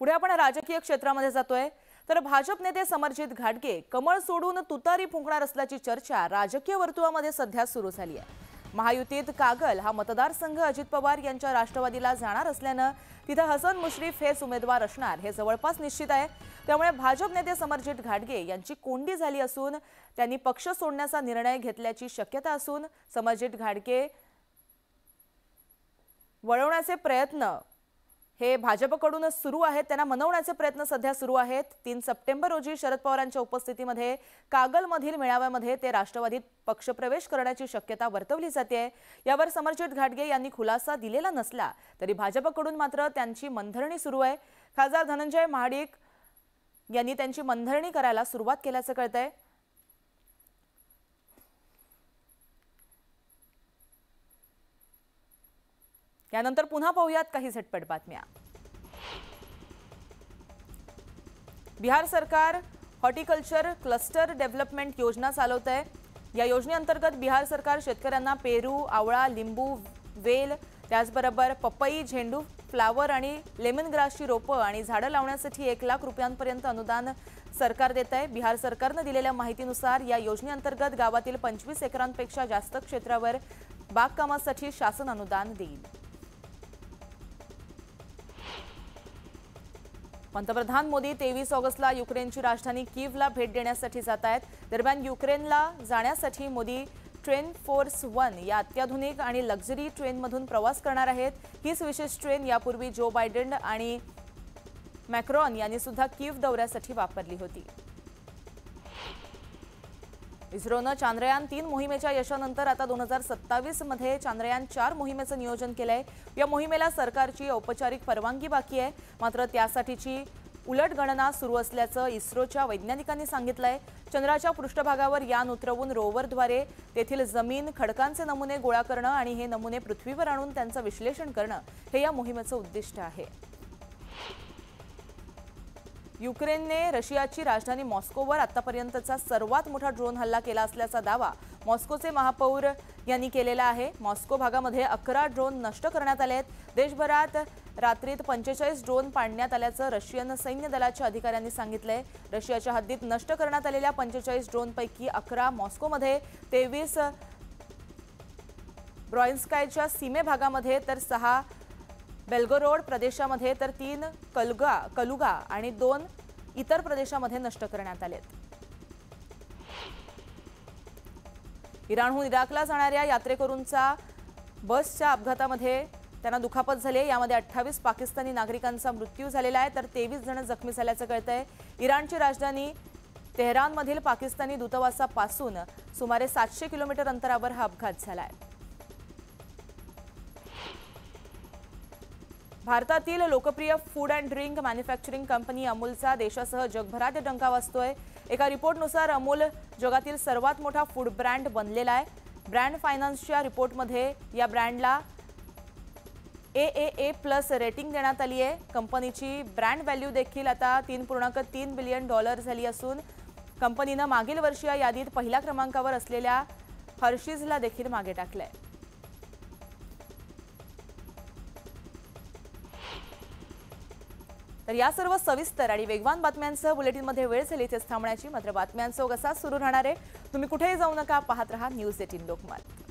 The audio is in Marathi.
पुढे आपण राजकीय क्षेत्रामध्ये जातोय. तर भाजप नेते समरजित घाटगे कमळ सोडून तुतारी फुंकणार असल्याची चर्चा राजकीय वर्तुळामध्ये सध्या सुरू झाली आहे. महायुतीत कागल हा मतदारसंघ अजित पवार यांच्या राष्ट्रवादीला जाणार असल्यानं तिथं हसन मुश्रीफ हेच उमेदवार असणार हे जवळपास निश्चित आहे. त्यामुळे भाजप नेते समरजित घाटगे यांची कोंडी झाली असून त्यांनी पक्ष सोडण्याचा निर्णय घेतल्याची शक्यता असून समरजित घाटगे वळवण्याचे प्रयत्न हे भाजपकडूनच सुरू आहेत. त्यांना मनवण्याचे प्रयत्न सध्या सुरू आहेत. तीन सप्टेंबर रोजी शरद पवारांच्या उपस्थितीमध्ये कागलमधील मेळाव्यामध्ये ते राष्ट्रवादीत पक्षप्रवेश करण्याची शक्यता वर्तवली जाते यावर समरजित घाटगे यांनी खुलासा दिलेला नसला तरी भाजपकडून मात्र त्यांची मनधरणी सुरू आहे. खासदार धनंजय महाडिक यांनी त्यांची मनधरणी करायला सुरुवात केल्याचं कळतंय. यानंतर पुन्हा पाहूयात काही झटपट बातम्या. बिहार सरकार हॉर्टिकल्चर क्लस्टर डेव्हलपमेंट योजना चालवत आहे या योजनेअंतर्गत बिहार सरकार शेतकऱ्यांना पेरू आवळा लिंबू वेल त्याचबरोबर पपई झेंडू फ्लावर आणि लेमन ग्रासची रोपं आणि झाडं लावण्यासाठी एक लाख रुपयांपर्यंत अनुदान सरकार देत आहे बिहार सरकारनं दिलेल्या माहितीनुसार या योजनेअंतर्गत गावातील पंचवीस एकरांपेक्षा जास्त क्षेत्रावर बागकामासाठी शासन अनुदान देईल. पंतप्रधान मोदी तेवीस ऑगस्टला युक्रेनची राजधानी कीव्हला भेट देण्यासाठी जात आहेत. दरम्यान युक्रेनला जाण्यासाठी मोदी ट्रेन फोर्स वन या अत्याधुनिक आणि लक्झरी ट्रेनमधून प्रवास करणार आहेत. हीच विशेष ट्रेन यापूर्वी जो बायडेन आणि मॅक्रॉन यांनी सुद्धा किव दौऱ्यासाठी वापरली होती. इस्रोनं चांद्रयान तीन मोहिमेच्या यशानंतर आता दोन हजार सत्तावीसमध्ये चांद्रयान चार मोहिमेचं नियोजन केलंय. या मोहिमेला सरकारची औपचारिक परवानगी बाकी आहे. मात्र त्यासाठीची उलट गणना सुरू असल्याचं इस्रोच्या वैज्ञानिकांनी सांगितलंय. चंद्राच्या पृष्ठभागावर यान उतरवून रोवरद्वारे तेथील जमीन खडकांचे नमुने गोळा करणं आणि हे नमुने पृथ्वीवर आणून त्यांचं विश्लेषण करणं हे या मोहिमेचं उद्दिष्ट आहे. युक्रेनने रशियाची राजधानी मॉस्कोवर आतापर्यंतचा सर्वात मोठा ड्रोन हल्ला केला असल्याचा दावा मॉस्कोचे महापौर यांनी केलेला आहे. मॉस्को भागामध्ये अकरा ड्रोन नष्ट करण्यात आले आहेत. देशभरात रात्रीत पंचेचाळीस ड्रोन पाडण्यात आल्याचं रशियन सैन्य दलाच्या अधिकाऱ्यांनी सांगितलंय. रशियाच्या हद्दीत नष्ट करण्यात आलेल्या पंचेचाळीस ड्रोनपैकी अकरा मॉस्कोमध्ये तेवीस ब्रॉइन्स्कायच्या सीमे भागामध्ये तर सहा बेल्गोरोड प्रदेशामध्ये तर तीन कलगा कलुगा आणि दोन इतर प्रदेशामध्ये नष्ट करण्यात आलेत. इराणहून इराकला जाणाऱ्या यात्रेकरूंचा बसच्या अपघातामध्ये त्यांना दुखापत झाली आहे यामध्ये अठ्ठावीस पाकिस्तानी नागरिकांचा मृत्यू झालेला आहे. तर तेवीस जण जखमी झाल्याचं कळतंय. इराणची राजधानी तेहरानमधील पाकिस्तानी दूतावासापासून सुमारे सातशे किलोमीटर अंतरावर हा अपघात झाला आहे भारतातील लोकप्रिय food and drink manufacturing company अमूलचा देशासह जगभरात डंका वाजतोय. एका रिपोर्टनुसार अमूल जगातील सर्वात मोठा फूड ब्रँड बनलेला आहे. ब्रँड फायनान्सच्या रिपोर्टमध्ये या ब्रँडला ए ए ए प्लस रेटिंग देण्यात आली आहे. कंपनीची ब्रँड व्हॅल्यू देखील आता तीन पूर्णांक तीन बिलियन डॉलर झाली असून कंपनीनं मागील वर्षी या यादीत पहिल्या क्रमांकावर असलेल्या हर्षीजला देखील मागे टाकलं आहे तर या सर्व सविस्तर आणि वेगवान बातम्यांसह बुलेटिनमध्ये वेळ झाली इथेच थांबण्याची मात्र बातम्यांचा असाच सुरू राहणार आहे. तुम्ही कुठेही जाऊ नका पाहत रहा न्यूज एटीन लोकमत.